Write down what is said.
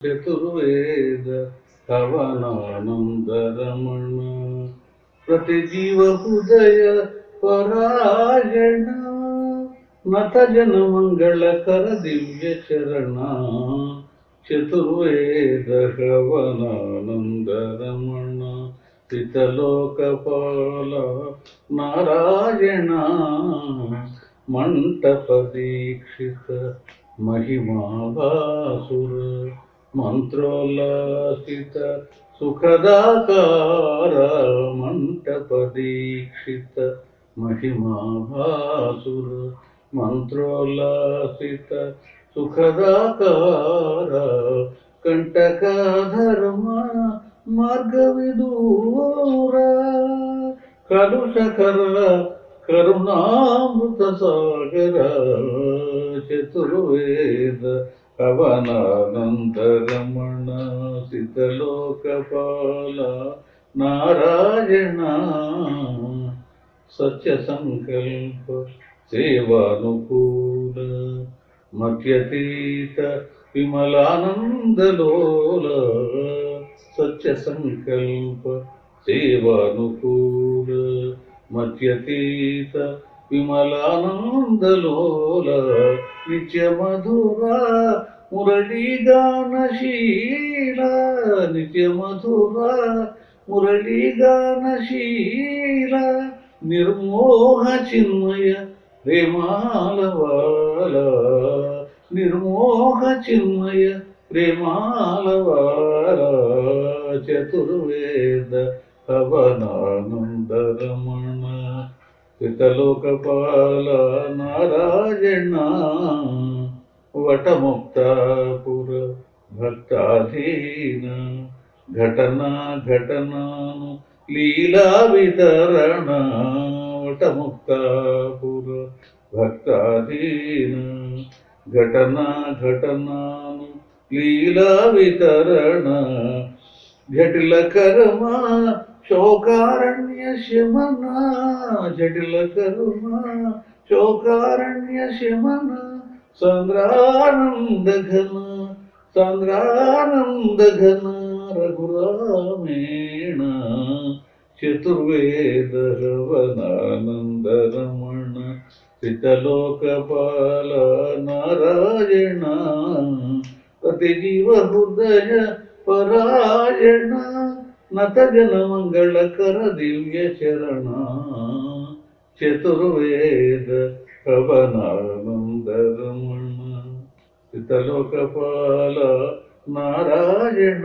చతుర్వేద కవనానందరమణ ప్రతి జీవ హృదయ పరాయణ నత జన మంగళకర దివ్య చరణ చతుర్వేద కవనానందరమణ పితలోకపాల నారాయణ మంటప దీక్షిత మహిమాభాసుర మంత్రోల్లాసిత సుఖదాకార మంటప దీక్షిత మహిమాభాసుర మంత్రోల్లాసిత సుఖదాకార కంటకధర్మ మార్గ విదూర కలుషకర కరుణామృత సాగర చతుర్వేద పవనానందరమణ సిద్ధలోకపాల నారాయణ సత్య సంకల్ప సేవానుకూల మధ్యతీత విమలానందలోల సత్య సంకల్ప సేవానుకూల మధ్యతీత విమలానందలోల నిత్య మధుర మురళీగానశీల నిత్య మధుర మురళీగానశీల నిర్మోహ చిన్మయ ప్రేమాలవాల నిర్మోహ చిన్మయ ప్రేమాలవాల చతుర్వేద పవనానందరమణ పితలోకపాల నారాయణ వటముక్తాపుర భక్తాధీన. ఘటనా ఘటనాను లీలా వితరణ వటముక్తాపుర భక్తాధీన. ఘటనా ఘటనాను లీలా వితరణ జటిల కర్మ శోకారణ్య శమన జటిల కరుణ. శోకారణ్య శమన సంద్రానంద ఘన. సంద్రానంద ఘన రఘురామేణ. చతుర్వేద రవణానంద రమణ. పితలోకపాల నారాయణ. ప్రతి జీవ హృదయ పరాయణ. నత జన మంగళకర దివ్య శరణ చతుర్వేద పవనానందరమణ పితలోకపాల నారాయణ.